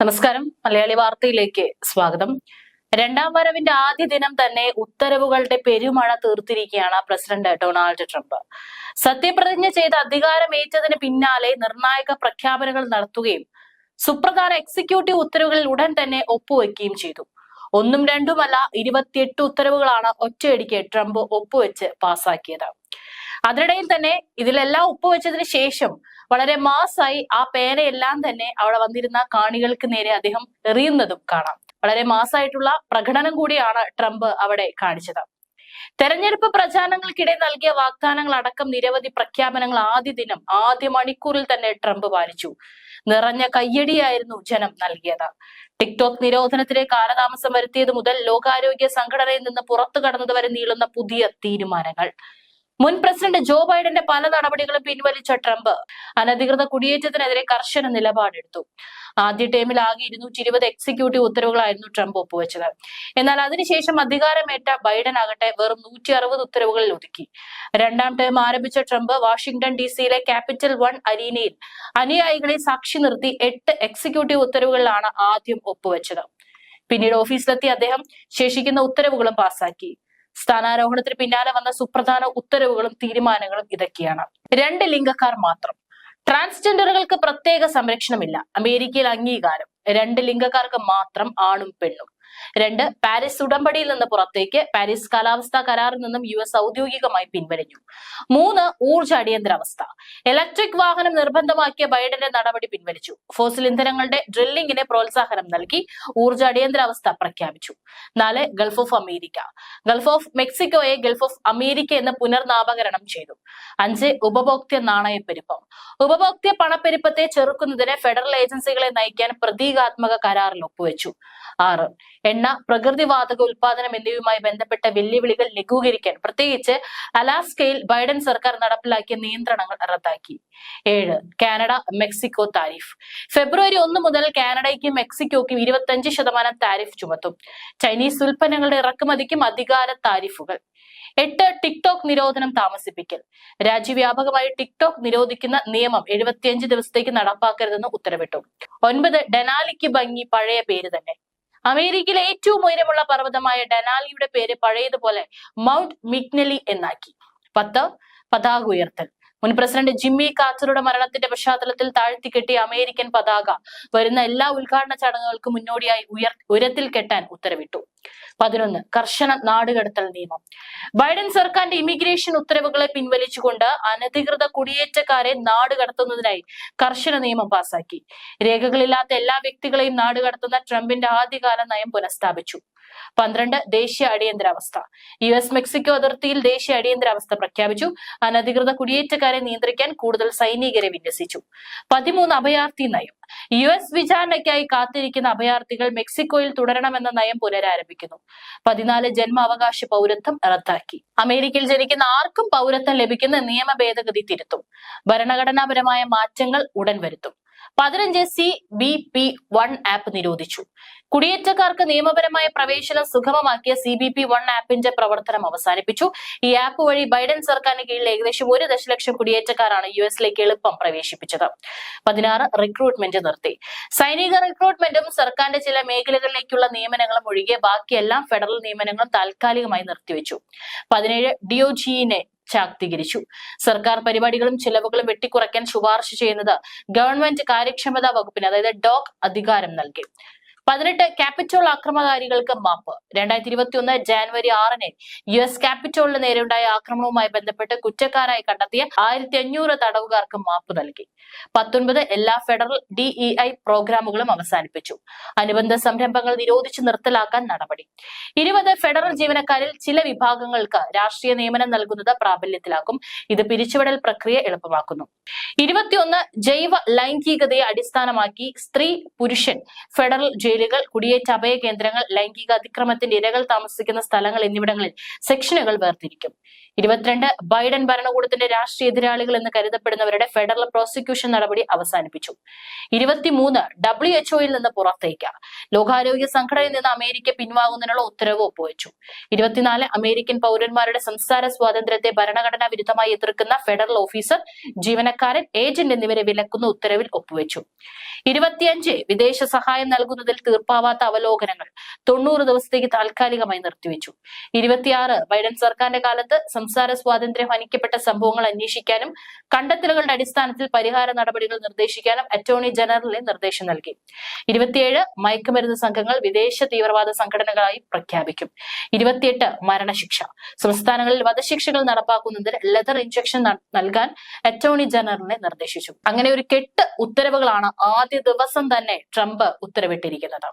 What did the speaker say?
നമസ്കാരം. മലയാളി വാർത്തയിലേക്ക് സ്വാഗതം. രണ്ടാം വരവിന്റെ ആദ്യ ദിനം തന്നെ ഉത്തരവുകളുടെ പെരുമഴ തീർത്തിരിക്കുകയാണ് പ്രസിഡന്റ് ഡൊണാൾഡ് ട്രംപ്. സത്യപ്രതിജ്ഞ ചെയ്ത് അധികാരമേറ്റതിന് പിന്നാലെ നിർണായക പ്രഖ്യാപനങ്ങൾ നടത്തുകയും സുപ്രധാന എക്സിക്യൂട്ടീവ് ഉത്തരവുകളിൽ ഉടൻ തന്നെ ഒപ്പുവെക്കുകയും ചെയ്തു. ഒന്നും രണ്ടുമല്ല ഇരുപത്തിയെട്ട് ഉത്തരവുകളാണ് ഒറ്റയടിക്ക് ട്രംപ് ഒപ്പുവെച്ച് പാസാക്കിയത്. അതിനിടയിൽ തന്നെ ഇതിലെല്ലാം ഒപ്പുവെച്ചതിന് ശേഷം വളരെ മാസായി ആ പേനയെല്ലാം തന്നെ അവിടെ വന്നിരുന്ന കാണികൾക്ക് നേരെ അദ്ദേഹം എറിയുന്നതും കാണാം. വളരെ മാസായിട്ടുള്ള പ്രകടനം കൂടിയാണ് ട്രംപ് അവിടെ കാണിച്ചത്. തെരഞ്ഞെടുപ്പ് പ്രചാരണങ്ങൾക്കിടെ നൽകിയ വാഗ്ദാനങ്ങൾ അടക്കം നിരവധി പ്രഖ്യാപനങ്ങൾ ആദ്യ ദിനം ആദ്യ മണിക്കൂറിൽ തന്നെ ട്രംപ് പാലിച്ചു. നിറഞ്ഞ കയ്യടിയായിരുന്നു ജനം നൽകിയത്. ടിക്ടോക്ക് നിരോധനത്തിലെ കാലതാമസം വരുത്തിയത് മുതൽ ലോകാരോഗ്യ സംഘടനയിൽ നിന്ന് പുറത്തു കടന്നതുവരെ നീളുന്ന പുതിയ തീരുമാനങ്ങൾ. മുൻ പ്രസിഡന്റ് ജോ ബൈഡന്റെ പല നടപടികളും പിൻവലിച്ച ട്രംപ് അനധികൃത കുടിയേറ്റത്തിനെതിരെ കർശന നിലപാടെടുത്തു. ആദ്യ ടേമിൽ ആകെ ഇരുന്നൂറ്റി ഇരുപത് എക്സിക്യൂട്ടീവ് ഉത്തരവുകളായിരുന്നു ട്രംപ് ഒപ്പുവെച്ചത്. എന്നാൽ അതിനുശേഷം അധികാരമേറ്റ ബൈഡൻ ആകട്ടെ വെറും നൂറ്റി അറുപത് ഉത്തരവുകളിൽ ഒതുക്കി. രണ്ടാം ടേം ആരംഭിച്ച ട്രംപ് വാഷിംഗ്ടൺ ഡി സിയിലെ ക്യാപിറ്റൽ വൺ അരീനയിൽ അനുയായികളെ സാക്ഷി നിർത്തി എട്ട് എക്സിക്യൂട്ടീവ് ഉത്തരവുകളിലാണ് ആദ്യം ഒപ്പുവെച്ചത്. പിന്നീട് ഓഫീസിലെത്തി അദ്ദേഹം ശേഷിക്കുന്ന ഉത്തരവുകളും പാസാക്കി. സ്ഥാനാരോഹണത്തിന് പിന്നാലെ വന്ന സുപ്രധാന ഉത്തരവുകളും തീരുമാനങ്ങളും ഇതൊക്കെയാണ്. രണ്ട് ലിംഗക്കാർ മാത്രം. ട്രാൻസ്ജെൻഡറുകൾക്ക് പ്രത്യേക സംരക്ഷണമില്ല. അമേരിക്കയിൽ അംഗീകാരം. രണ്ട് ലിംഗക്കാർക്ക് മാത്രം ആണും പെണ്ണും. രണ്ട് പാരീസ് ഉടമ്പടിയിൽ നിന്ന് പുറത്തേക്ക് പാരീസ് കാലാവസ്ഥാ കരാറിൽ നിന്നും യു എസ് ഔദ്യോഗികമായി പിൻവലിഞ്ഞു. മൂന്ന് ഊർജ അടിയന്തരാവസ്ഥ. ഇലക്ട്രിക് വാഹനം നിർബന്ധമാക്കിയ ബൈഡന്റെ നടപടി പിൻവലിച്ചു. ഫോസിൽ ഇന്ധനങ്ങളുടെ ഡ്രില്ലിംഗിന് പ്രോത്സാഹനം നൽകി ഊർജ അടിയന്തരാവസ്ഥ പ്രഖ്യാപിച്ചു. നാല് Gulf of America. Gulf of മെക്സിക്കോയെ Gulf of America എന്ന് പുനർനാമകരണം ചെയ്തു. അഞ്ച് ഉപഭോക്തൃ നാണയപ്പെരുപ്പം. ഉപഭോക്തൃ പണപ്പെരുപ്പത്തെ ചെറുക്കുന്നതിന് ഫെഡറൽ ഏജൻസികളെ നയിക്കാൻ പ്രതീകാത്മക കരാറിൽ ഒപ്പുവെച്ചു. ആറ് എണ്ണ പ്രകൃതിവാതക ഉൽപാദനം എന്നിവയുമായി ബന്ധപ്പെട്ട വെല്ലുവിളികൾ ലഘൂകരിക്കാൻ പ്രത്യേകിച്ച് അലാസ്കയിൽ ബൈഡൻ സർക്കാർ നടപ്പിലാക്കിയ നിയന്ത്രണങ്ങൾ റദ്ദാക്കി. ഏഴ് കാനഡ മെക്സിക്കോ താരിഫ്. ഫെബ്രുവരി ഒന്ന് മുതൽ കാനഡയ്ക്കും മെക്സിക്കോയ്ക്കും ഇരുപത്തഞ്ച് ശതമാനം താരിഫ് ചുമത്തും. ചൈനീസ് ഉൽപ്പന്നങ്ങളുടെ ഇറക്കുമതിക്കും അധികാര താരിഫുകൾ. എട്ട് ടിക്ടോക്ക് നിരോധനം താമസിപ്പിക്കൽ. രാജ്യവ്യാപകമായി ടിക്ടോക്ക് നിരോധിക്കുന്ന നിയമം എഴുപത്തിയഞ്ച് ദിവസത്തേക്ക് നടപ്പാക്കരുതെന്ന് ഉത്തരവിട്ടു. ഒൻപത് ഡെനാലിക്ക് ഭംഗി പഴയ പേര് തന്നെ. അമേരിക്കയിലെ ഏറ്റവും ഉയരമുള്ള പർവതമായ ഡനാലിയുടെ പേര് പഴയതുപോലെ മൗണ്ട് മിഗ്നലി എന്നാക്കി. പത്ത് പതാക ഉയർത്തൽ. മുൻ പ്രസിഡന്റ് ജിമ്മി കാച്ചറുടെ മരണത്തിന്റെ പശ്ചാത്തലത്തിൽ താഴ്ത്തിക്കെട്ടിയ അമേരിക്കൻ പതാക വരുന്ന എല്ലാ ഉദ്ഘാടന ചടങ്ങുകൾക്കും മുന്നോടിയായി ഉയർ ഉയരത്തിൽ കെട്ടാൻ ഉത്തരവിട്ടു. പതിനൊന്ന് കർശന നാടുകടത്തൽ നിയമം. ബൈഡൻ സർക്കാരിന്റെ ഇമിഗ്രേഷൻ ഉത്തരവുകളെ പിൻവലിച്ചുകൊണ്ട് അനധികൃത കുടിയേറ്റക്കാരെ നാടുകടത്തുന്നതിനായി കർശന നിയമം പാസാക്കി. രേഖകളില്ലാത്ത എല്ലാ വ്യക്തികളെയും നാടുകടത്തുന്ന ട്രംപിന്റെ ആദ്യകാല നയം പുനഃസ്ഥാപിച്ചു. പന്ത്രണ്ട് ദേശീയ അടിയന്തരാവസ്ഥ. യു എസ് മെക്സിക്കോ അതിർത്തിയിൽ ദേശീയ അടിയന്തരാവസ്ഥ പ്രഖ്യാപിച്ചു. അനധികൃത കുടിയേറ്റക്കാരെ നിയന്ത്രിക്കാൻ കൂടുതൽ സൈനികരെ വിന്യസിച്ചു. പതിമൂന്ന് അഭയാർത്ഥി നയം. യു എസ് വിചാരണയ്ക്കായി കാത്തിരിക്കുന്ന അഭയാർത്ഥികൾ മെക്സിക്കോയിൽ തുടരണമെന്ന നയം പുനരാരംഭിക്കുന്നു. പതിനാല് ജന്മാവകാശ പൗരത്വം റദ്ദാക്കി. അമേരിക്കയിൽ ജനിക്കുന്ന ആർക്കും പൗരത്വം ലഭിക്കുന്ന നിയമ ഭേദഗതി തിരുത്തും. ഭരണഘടനാപരമായ മാറ്റങ്ങൾ ഉടൻ വരുത്തും. പതിനഞ്ച് C B P one app നിരോധിച്ചു. കുടിയേറ്റക്കാർക്ക് നിയമപരമായ പ്രവേശനം സുഗമമാക്കിയ സി ബി പി വൺ ആപ്പിന്റെ പ്രവർത്തനം അവസാനിപ്പിച്ചു. ഈ ആപ്പ് വഴി ബൈഡൻ സർക്കാരിന് കീഴിൽ ഏകദേശം ഒരു ദശലക്ഷം കുടിയേറ്റക്കാരാണ് യു എസിലേക്ക് എളുപ്പം പ്രവേശിപ്പിച്ചത്. പതിനാറ് റിക്രൂട്ട്മെന്റ് നിർത്തി. സൈനിക റിക്രൂട്ട്മെന്റും സർക്കാരിന്റെ ചില മേഖലകളിലേക്കുള്ള നിയമനങ്ങളും ഒഴികെ ബാക്കിയെല്ലാം ഫെഡറൽ നിയമനങ്ങളും താൽക്കാലികമായി നിർത്തിവെച്ചു. പതിനേഴ് ഡിഒജിനെ ശാക്തീകരിച്ചു. സർക്കാർ പരിപാടികളും ചെലവുകളും വെട്ടിക്കുറയ്ക്കാൻ ശുപാർശ ചെയ്യുന്നത് ഗവൺമെന്റ് കാര്യക്ഷമതാ വകുപ്പിന് അതായത് ഡോക് അധികാരം നൽകി. പതിനെട്ട് ക്യാപിറ്റോൾ ആക്രമണകാരികൾക്ക് മാപ്പ്. രണ്ടായിരത്തി ഇരുപത്തി ഒന്ന് ജാനുവരി ആറിന് യു എസ് ക്യാപിറ്റോളിന് നേരെയുണ്ടായ ആക്രമണവുമായി ബന്ധപ്പെട്ട് കുറ്റക്കാരായി കണ്ടെത്തിയ ആയിരത്തി അഞ്ഞൂറ് തടവുകാർക്ക് മാപ്പ് നൽകി. പത്തൊൻപത് എല്ലാ ഫെഡറൽ ഡിഇഐ പ്രോഗ്രാമുകളും അവസാനിപ്പിച്ചു. അനുബന്ധ സംരംഭങ്ങൾ നിരോധിച്ചു നിർത്തലാക്കാൻ നടപടി. ഇരുപത് ഫെഡറൽ ജീവനക്കാരിൽ ചില വിഭാഗങ്ങൾക്ക് രാഷ്ട്രീയ നിയമനം നൽകുന്നത് പ്രാബല്യത്തിലാക്കും. ഇത് പിരിച്ചുവിടൽ പ്രക്രിയ എളുപ്പമാക്കുന്നു. ഇരുപത്തിയൊന്ന് ജൈവ ലൈംഗികതയെ അടിസ്ഥാനമാക്കി സ്ത്രീ പുരുഷൻ ഫെഡറൽ ജയിലുകൾ കുടിയേറ്റ അഭയ കേന്ദ്രങ്ങൾ ലൈംഗിക അതിക്രമത്തിന്റെ ഇരകൾ താമസിക്കുന്ന സ്ഥലങ്ങൾ എന്നിവിടങ്ങളിൽ സെക്ഷനുകൾ വേർതിരിക്കും. ഇരുപത്തിരണ്ട് ബൈഡൻ ഭരണകൂടത്തിന്റെ രാഷ്ട്രീയ എതിരാളികൾ എന്ന് കരുതപ്പെടുന്നവരുടെ ഫെഡറൽ പ്രോസിക്യൂഷൻ നടപടി അവസാനിപ്പിച്ചു. ഇരുപത്തിമൂന്ന് ഡബ്ല്യു എച്ച്ഒയിൽ നിന്ന് പുറത്തേക്ക്. ലോകാരോഗ്യ സംഘടനയിൽ നിന്ന് അമേരിക്ക പിൻവാങ്ങുന്നതിനുള്ള ഉത്തരവ് ഒപ്പുവെച്ചു. ഇരുപത്തിനാല് അമേരിക്കൻ പൗരന്മാരുടെ സംസാര സ്വാതന്ത്ര്യത്തെ ഭരണഘടനാ വിരുദ്ധമായി എതിർക്കുന്ന ഫെഡറൽ ഓഫീസർ ജീവനക്കാർ ഇടനിലക്കാരൻ ഏജന്റ് എന്നിവരെ വിലക്കുന്ന ഉത്തരവിൽ ഒപ്പുവെച്ചു. ഇരുപത്തിയഞ്ച് വിദേശ സഹായം നൽകുന്നതിൽ തീർപ്പാവാത്ത അവലോകനങ്ങൾ തൊണ്ണൂറ് ദിവസത്തേക്ക് താൽക്കാലികമായി നിർത്തിവെച്ചു. ഇരുപത്തിയാറ് ബൈഡൻ സർക്കാരിന്റെ കാലത്ത് സംസാര സ്വാതന്ത്ര്യം ഹനിക്കപ്പെട്ട സംഭവങ്ങൾ അന്വേഷിക്കാനും കണ്ടെത്തലുകളുടെ അടിസ്ഥാനത്തിൽ പരിഹാര നടപടികൾ നിർദ്ദേശിക്കാനും അറ്റോർണി ജനറലിന് നിർദ്ദേശം നൽകി. ഇരുപത്തിയേഴ് മയക്കുമരുന്ന് സംഘങ്ങൾ വിദേശ തീവ്രവാദ സംഘടനകളായി പ്രഖ്യാപിക്കും. ഇരുപത്തിയെട്ട് മരണശിക്ഷ. സംസ്ഥാനങ്ങളിൽ വധശിക്ഷകൾ നടപ്പാക്കുന്നതിന് ലെതർ ഇഞ്ചക്ഷൻ നൽകാൻ അറ്റോർണി ജനറലിനെ നിർദ്ദേശിച്ചു. അങ്ങനെ ഒരു കെട്ട് ഉത്തരവുകളാണ് ആദ്യ ദിവസം തന്നെ ട്രംപ് ഉത്തരവിട്ടിരിക്കുന്നത്.